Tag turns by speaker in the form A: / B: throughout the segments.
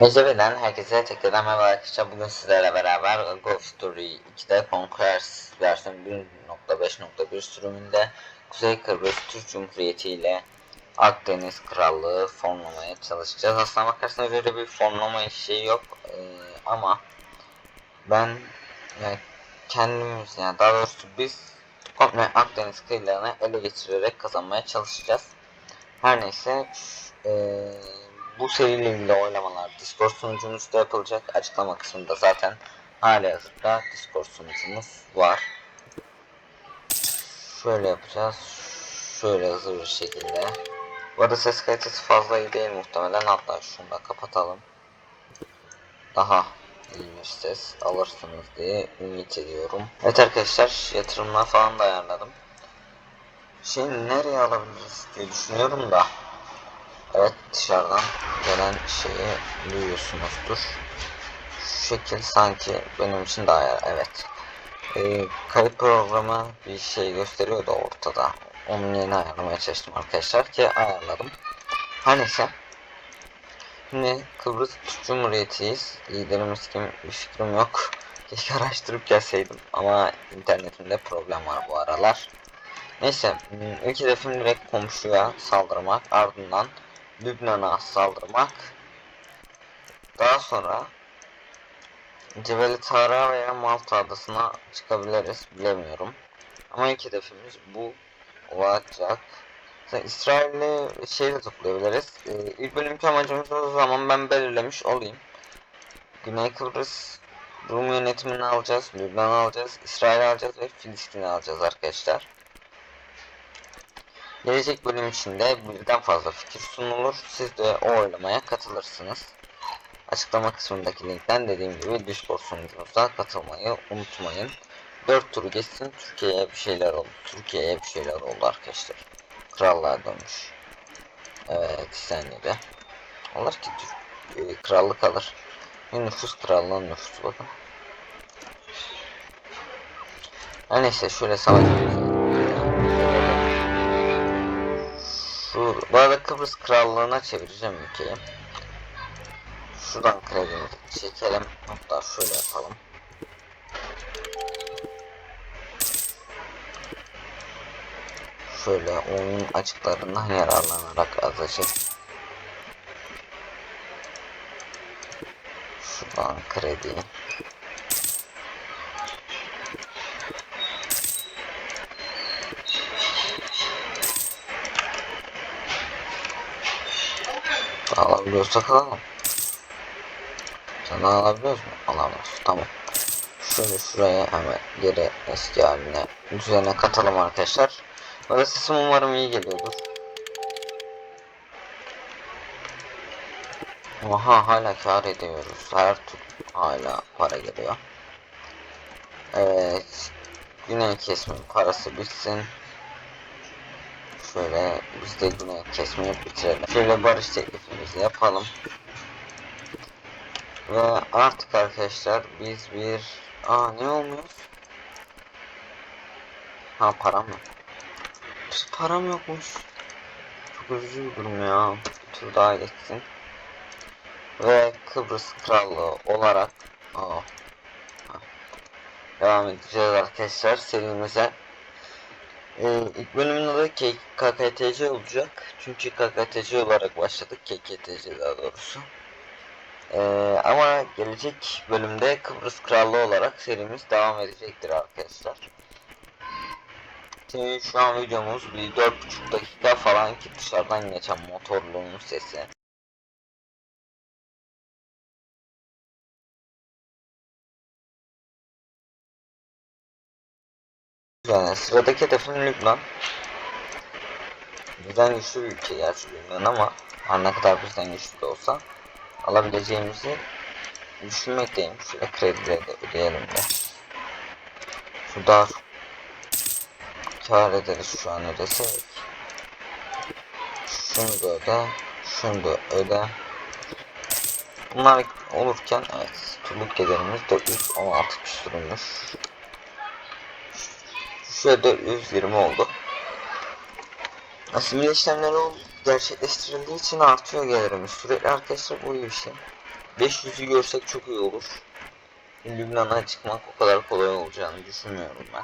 A: Mecburi'den herkese tekrardan merhaba arkadaşlar. Bugün sizlerle beraber Golf Story 2'de Conquerors versiyon 1.5.1 sürümünde Kuzey Kıbrıs Türk Cumhuriyeti ile Akdeniz Krallığı formlamaya çalışacağız. Aslına bakarsanız öyle bir formlama işi yok Ee, ama ben yani kendimiz yani daha doğrusu biz komple Akdeniz kıyılarını ele geçirerek kazanmaya çalışacağız. Her neyse eee, bu seriyle ilgili oynamalar Discord sunucumuzda yapılacak. Açıklama kısmında zaten hali hazırda Discord sunucumuz var. Şöyle yapacağız. Şöyle hızlı bir şekilde. Bu arada ses kalitesi fazla iyi değil muhtemelen. Hatta şunu da kapatalım. Daha iyi bir ses alırsınız diye ümit ediyorum. Evet arkadaşlar yatırımlar falan da ayarladım. Şimdi nereye alabiliriz diye düşünüyorum da. Evet dışarıdan gelen şeyi duyuyorsunuzdur. Şu şekil sanki benim için daha yer. Evet. Ee, kayıt programı bir şey gösteriyordu ortada. Onun yerini ayarlamaya çalıştım arkadaşlar ki ayarladım. Her neyse. Şimdi Kıbrıs Cumhuriyeti'yiz. Liderimiz kim bir fikrim yok. Keşke araştırıp gelseydim ama internetimde problem var bu aralar. Neyse ilk hedefim direkt komşuya saldırmak ardından Lübnan'a saldırmak. Daha sonra Cebeli Tara veya Malta adasına çıkabiliriz bilemiyorum. Ama ilk hedefimiz bu olacak. Mesela İsrail'le şeyle toplayabiliriz. Ee, ilk bölümki amacımız o zaman ben belirlemiş olayım. Güney Kıbrıs Rum yönetimini alacağız, Lübnan'ı alacağız, İsrail'i alacağız ve Filistin'i alacağız arkadaşlar. Gelecek bölüm içinde birden fazla fikir sunulur. Siz de o oylamaya katılırsınız. Açıklama kısmındaki linkten dediğim gibi Discord sunucumuza katılmayı unutmayın. 4 turu geçsin Türkiye'ye bir şeyler oldu. Türkiye'ye bir şeyler oldu arkadaşlar. Krallığa dönmüş. Evet saniyede. Olur ki Türk, e, krallık alır. Bir nüfus krallığın nüfusu bakın. Her neyse şöyle savaşıyoruz. Bu arada Kıbrıs Krallığı'na çevireceğim ülkeyi. Şuradan kredimizi çekelim. Hatta şöyle yapalım. Şöyle oyun açıklarından yararlanarak azıcık. Şuradan kredi. Alabiliyorsak alalım. Sen alabiliyoruz mu? Alamıyoruz. Tamam. Şöyle şuraya hemen geri eski haline düzene katalım arkadaşlar. Böyle sesim umarım iyi geliyordur. Oha hala kar ediyoruz. Her tur hala para geliyor. Evet. Güney kesme parası bitsin. Şöyle biz de güney kesmeyi bitirelim. Şöyle barış teklifimizi yapalım. Ve artık arkadaşlar biz bir... Aa ne olmuyoruz? Ha param yok. Biz param yokmuş. Çok üzücü bir durum ya. Bir tur daha geçsin. Ve Kıbrıs Krallığı olarak... Aa. Devam edeceğiz arkadaşlar serimize. Ee, ilk bölümün adı KKTC olacak. Çünkü KKTC olarak başladık. KKTC daha doğrusu. Ee, ama gelecek bölümde Kıbrıs Krallığı olarak serimiz devam edecektir arkadaşlar. Şimdi şu an videomuz bir 4,5 dakika falan ki dışarıdan geçen motorluğun sesi. Yani sıradaki hedefim Lübnan. Bizden güçlü bir ülke gerçi Lübnan ama her ne kadar bizden güçlü de olsa alabileceğimizi düşünmekteyim. Şöyle kredileri de ödeyelim de. Şu daha kar ederiz şu an ödesek. Şunu da öde. Şunu da öde. Bunlar olurken evet turluk gelirimiz 416 küsürmüş. Şurada 420 oldu. Asimile işlemleri gerçekleştirildiği için artıyor gelirimiz. Sürekli arkadaşlar bu iyi bir şey. 500'ü görsek çok iyi olur. Lübnan'a çıkmak o kadar kolay olacağını düşünmüyorum ben.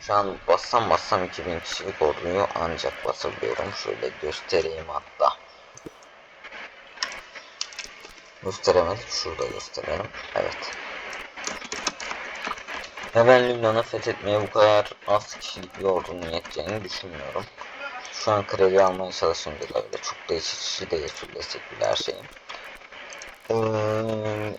A: Şu an bassam bassam 2000 kişilik orduyu ancak basabiliyorum. Şöyle göstereyim hatta. Gösteremedik. Şurada gösterelim. Evet. Ve ben Lübnan'ı fethetmeye bu kadar az kişilik bir ordunun yeteceğini düşünmüyorum. Şu an kredi almaya çalışınca da öyle çok içi değil sürdesek bile her şeyin. Ee,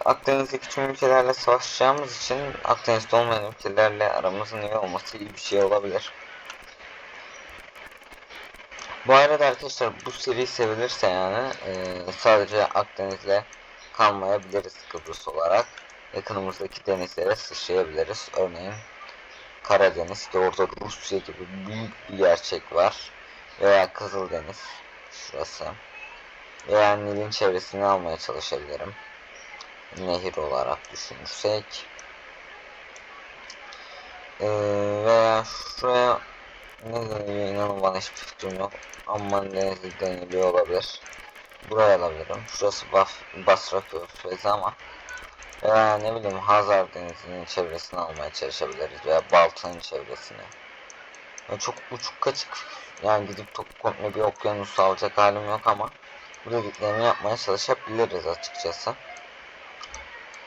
A: Akdeniz'deki tüm ülkelerle savaşacağımız için Akdeniz'de olmayan ülkelerle aramızın iyi olması iyi bir şey olabilir. Bu arada arkadaşlar bu seri sevilirse yani e, sadece Akdeniz'le kalmayabiliriz Kıbrıs olarak. Yakınımızdaki denizlere sıçrayabiliriz. Örneğin Karadeniz'de orada Rusya gibi büyük bir gerçek var. Veya Kızıldeniz şurası. Veya Nil'in çevresini almaya çalışabilirim. Nehir olarak düşünürsek. Ee, veya şuraya ne deniliyor inanın bana hiçbir fikrim yok. Amman Denizi deniliyor olabilir. Buraya alabilirim. Şurası Basra Körfezi ama veya ne bileyim Hazar Denizi'nin çevresini almaya çalışabiliriz veya Baltı'nın çevresini. Yani çok uçuk kaçık yani gidip top komple bir okyanus alacak halim yok ama bu dediklerimi yapmaya çalışabiliriz açıkçası.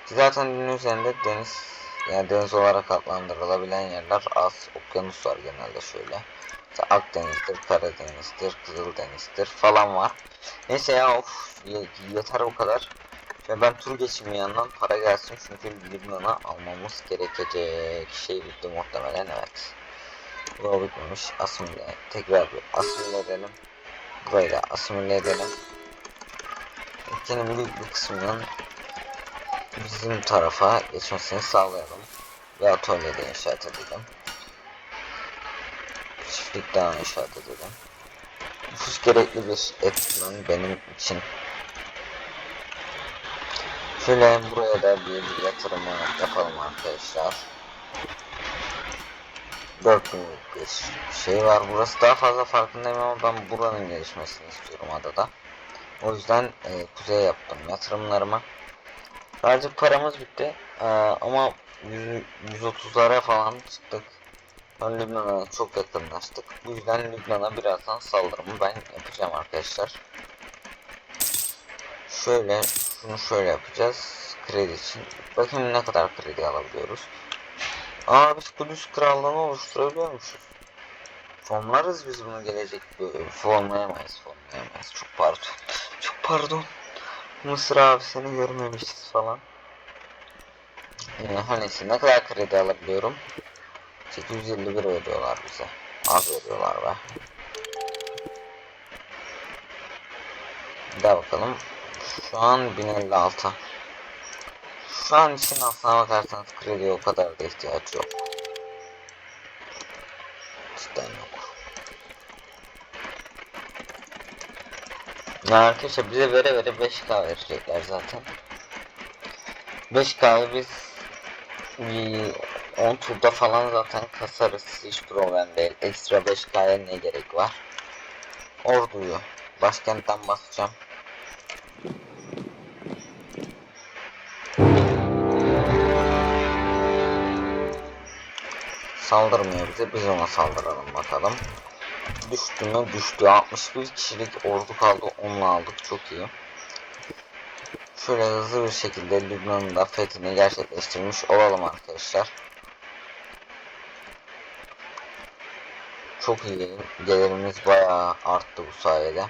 A: Ki Zaten dünya üzerinde deniz yani deniz olarak adlandırılabilen yerler az. Okyanus var genelde şöyle. İşte Akdeniz'dir, Karadeniz'dir, Kızıldeniz'dir falan var. Neyse ya of ye- yeter o kadar. Ve ben tur geçeyim bir yandan para gelsin çünkü Lübnan'a almamız gerekecek şey bitti muhtemelen evet. Bu bitmemiş. Asimile. Tekrar bir asimile edelim. Burayı da asimile edelim. Ülkenin büyük bir kısmının bizim tarafa geçmesini sağlayalım. Ve atölye de inşaat edelim. Çiftlik daha inşaat edelim. Nüfus gerekli bir etmen benim için. Şöyle buraya da bir yatırımı yapalım arkadaşlar. 4000'lik bir şey var. Burası daha fazla farkındayım ama ben buranın gelişmesini istiyorum adada. O yüzden e, kuzeye yaptım yatırımlarımı. Sadece paramız bitti. E, ama 100, 130'lara falan çıktık. Ben Lübnan'a çok yakınlaştık. Bu yüzden Lübnan'a birazdan saldırımı ben yapacağım arkadaşlar. Şöyle şunu şöyle yapacağız. Kredi için. Bakayım ne kadar kredi alabiliyoruz. Aa biz Kudüs Krallığı'nı oluşturabiliyormuşuz. Fonlarız biz bunu gelecek fonlayamayız fonlayamayız. Çok pardon. Çok pardon. Mısır abi seni görmemişiz falan. Ee, hani ne kadar kredi alabiliyorum? 851 veriyorlar bize. Az veriyorlar be. Bir daha bakalım şu an 1056 şu an için aslına bakarsanız krediye o kadar da ihtiyaç yok cidden yok Ya arkadaşlar bize vere vere 5k verecekler zaten. 5k'yı biz bir 10 turda falan zaten kasarız hiç problem değil. Ekstra 5k'ya ne gerek var? Orduyu başkentten basacağım. Saldırmıyor bize biz ona saldıralım bakalım. Düştü mü? Düştü. 61 kişilik ordu kaldı. Onunla aldık. Çok iyi. Şöyle hızlı bir şekilde Lübnan'ın da fethini gerçekleştirmiş olalım arkadaşlar. Çok iyi. Gelirimiz bayağı arttı bu sayede.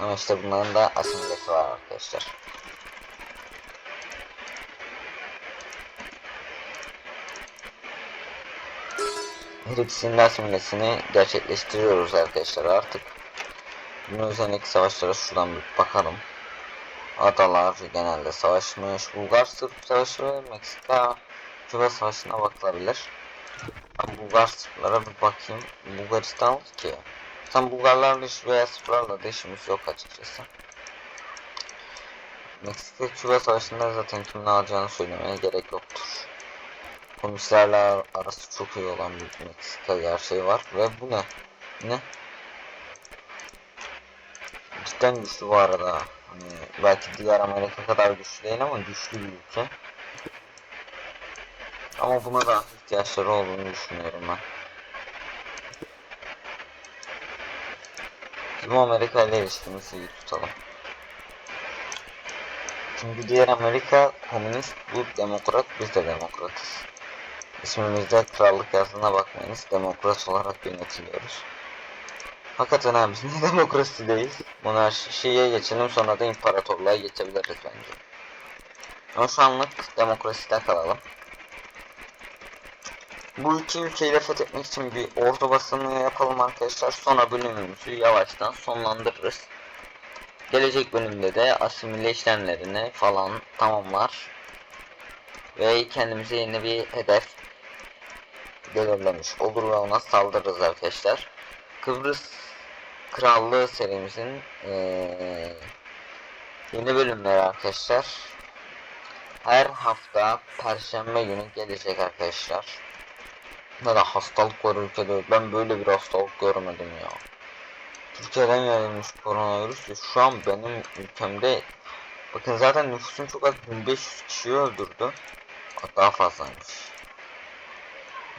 A: Ama işte bunların da asimilesi var arkadaşlar. De asimilesini gerçekleştiriyoruz arkadaşlar artık. Bunun üzerindeki savaşlara şuradan bir bakalım. Adalar genelde savaşmış. Bulgar Sırp Savaşı ve Meksika Küba Savaşı'na bakılabilir. Ben Bulgar Sırplara bir bakayım. Bulgaristan ki. Tam Bulgarlarla veya Sırplarla da işimiz yok açıkçası. Meksika Küba Savaşı'nda zaten kimin alacağını söylemeye gerek yoktur. Komiserler arası çok iyi olan bir Meksika gerçeği var ve bu ne? Ne? Cidden güçlü bu arada. Hani belki diğer Amerika kadar güçlü değil ama güçlü bir ülke. Ama buna da ihtiyaçları olduğunu düşünüyorum ben. Bizim Amerika ile ilişkimizi iyi tutalım. Çünkü diğer Amerika komünist, bu demokrat, biz de demokratız. İsmimizde krallık yazdığına bakmayınız, demokrat olarak yönetiliyoruz. Abi biz niye demokrasi değiliz? Monarşiye geçelim sonra da imparatorluğa geçebiliriz bence. Ama şu anlık demokraside kalalım. Bu iki ülkeyi de fethetmek için bir ordu basını yapalım arkadaşlar. Sonra bölümümüzü yavaştan sonlandırırız. Gelecek bölümde de asimile işlemlerini falan tamamlar. Ve kendimize yeni bir hedef belirlemiş olur ve ona saldırırız arkadaşlar. Kıbrıs Krallığı serimizin eee, yeni bölümleri arkadaşlar. Her hafta Perşembe günü gelecek arkadaşlar. Ne de hastalık var ülkede. Ben böyle bir hastalık görmedim ya. Türkiye'den yayılmış koronavirüs ve şu an benim ülkemde bakın zaten nüfusun çok az 1500 kişiyi öldürdü. Hatta fazlaymış.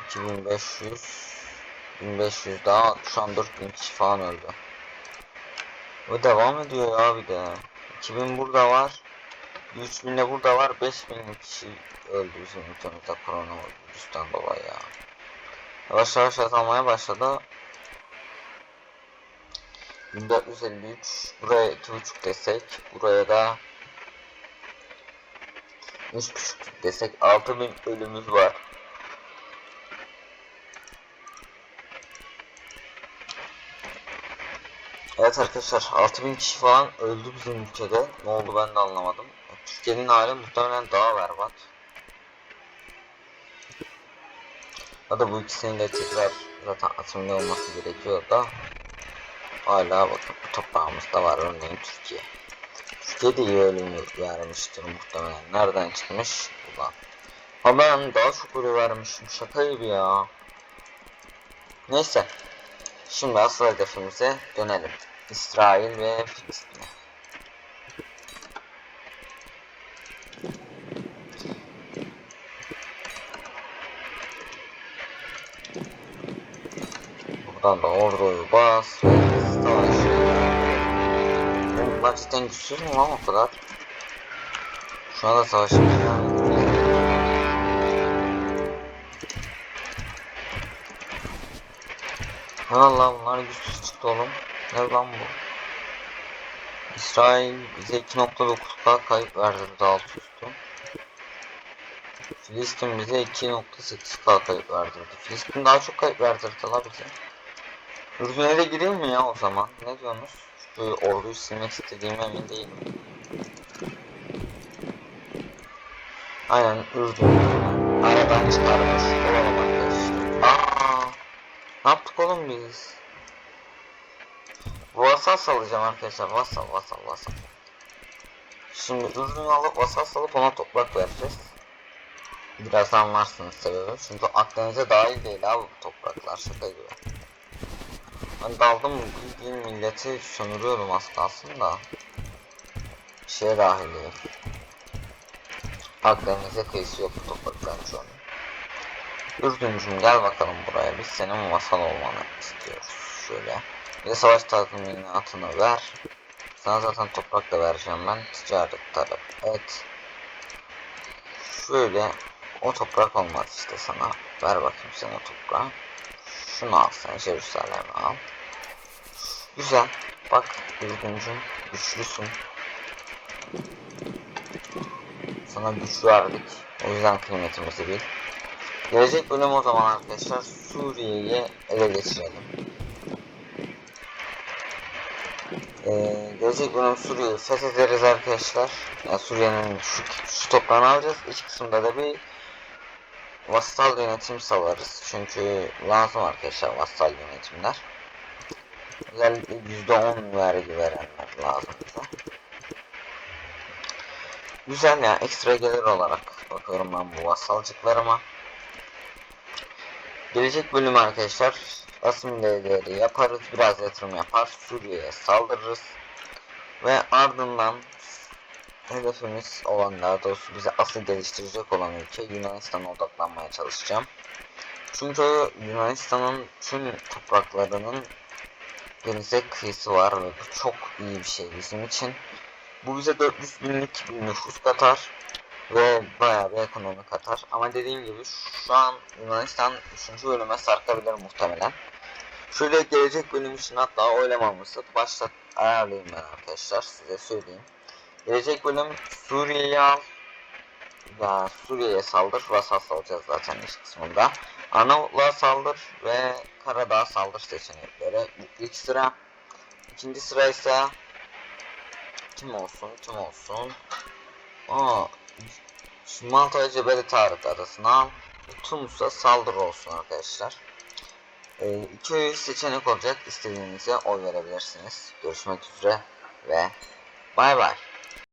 A: 2500 1500 daha şu an 4000 kişi falan öldü. O devam ediyor ya bir de. 2000 burada var. 3000 de burada var. 5000 kişi öldü bizim ülkemizde koronavirüsten dolayı ya. Yavaş yavaş azalmaya başladı. 1453 buraya 2.5 desek buraya da 3.5 desek 6000 ölümümüz var. Evet arkadaşlar 6000 kişi falan öldü bizim ülkede. Ne oldu ben de anlamadım. Türkiye'nin hali muhtemelen daha berbat. Ya bu ikisinin de tekrar zaten atımlı olması gerekiyor da hala bakın toprağımızda var örneğin Türkiye. Türkiye de iyi ölüm vermiştir muhtemelen. Nereden çıkmış? Buradan. Ha ben daha çok ölü vermişim. Şaka gibi ya. Neyse. Şimdi asıl hedefimize dönelim. İsrail ve Filistin. Buradan da orduyu bas ve savaş. Bunlar cidden güçsüz mü lan o kadar? Şu anda savaşın Allah bunlar güçsüz çıktı oğlum. Ne lan bu? İsrail bize 2.9k kayıp verdirdi alt üstü. Filistin bize 2.8k kayıp verdirdi. Filistin daha çok kayıp verdirdi la bize. Ürdün'e de gireyim mi ya o zaman? Ne diyorsunuz? Şu orduyu silmek istediğime emin değilim. Aynen Ürdün. Aradan çıkarmış olalım arkadaşlar. Aa, ne yaptık oğlum biz? Vasal salacağım arkadaşlar. Vasal, vasal, vasal. Şimdi Ürdün'ü alıp vasal salıp ona toprak vereceğiz. Biraz anlarsınız sebebi. Çünkü Akdeniz'e dahil değil abi bu topraklar şaka gibi. Ben daldım bildiğin milleti sömürüyordum az kalsın da. Bir şeye. Akdeniz'e kıyısı yok bu toprakların şu an. Ürdüncüm gel bakalım buraya biz senin vasal olmanı istiyoruz. Şöyle. Bir savaş tazminatını ver. Sana zaten toprak da vereceğim ben. Ticaret talep et. Şöyle o toprak olmaz işte sana. Ver bakayım sen o toprağı. Şunu al sen Jerusalem'i al. Güzel. Bak Ürdüncüm güçlüsün. Sana güç verdik. O yüzden kıymetimizi bil. Gelecek bölüm o zaman arkadaşlar Suriye'yi ele geçirelim. Ee, gelecek bölüm Suriye'yi fethederiz arkadaşlar. Yani Suriye'nin şu, şu toprağını alacağız. İç kısımda da bir vassal yönetim sağlarız. Çünkü lazım arkadaşlar vassal yönetimler. Özellikle %10 vergi verenler lazım bize. Güzel ya ekstra gelir olarak bakıyorum ben bu vassalcıklarıma. Gelecek bölüm arkadaşlar asimileleri yaparız biraz yatırım yapar Suriye'ye saldırırız. Ve ardından hedefimiz olan daha doğrusu bizi asıl geliştirecek olan ülke Yunanistan'a odaklanmaya çalışacağım. Çünkü Yunanistan'ın tüm topraklarının denize kıyısı var ve bu çok iyi bir şey bizim için. Bu bize 400 binlik bir nüfus katar ve bayağı bir ekonomi katar. Ama dediğim gibi şu an Yunanistan 3. bölüme sarkabilir muhtemelen. Şöyle gelecek bölüm için hatta oylamamızı başlat ayarlayayım ben arkadaşlar size söyleyeyim. Gelecek bölüm Suriye'yi al. Ya Suriye'ye saldır. Vasas alacağız zaten iş kısmında. Arnavutluğa saldır ve Karadağ saldır seçenekleri. İlk sıra. ikinci sıra ise kim olsun kim olsun. Aa, Malta ve Cebeli Tarık arasına al. Tunus'a saldır olsun arkadaşlar. Ee, iki seçenek olacak. İstediğinize oy verebilirsiniz. Görüşmek üzere ve bay bay.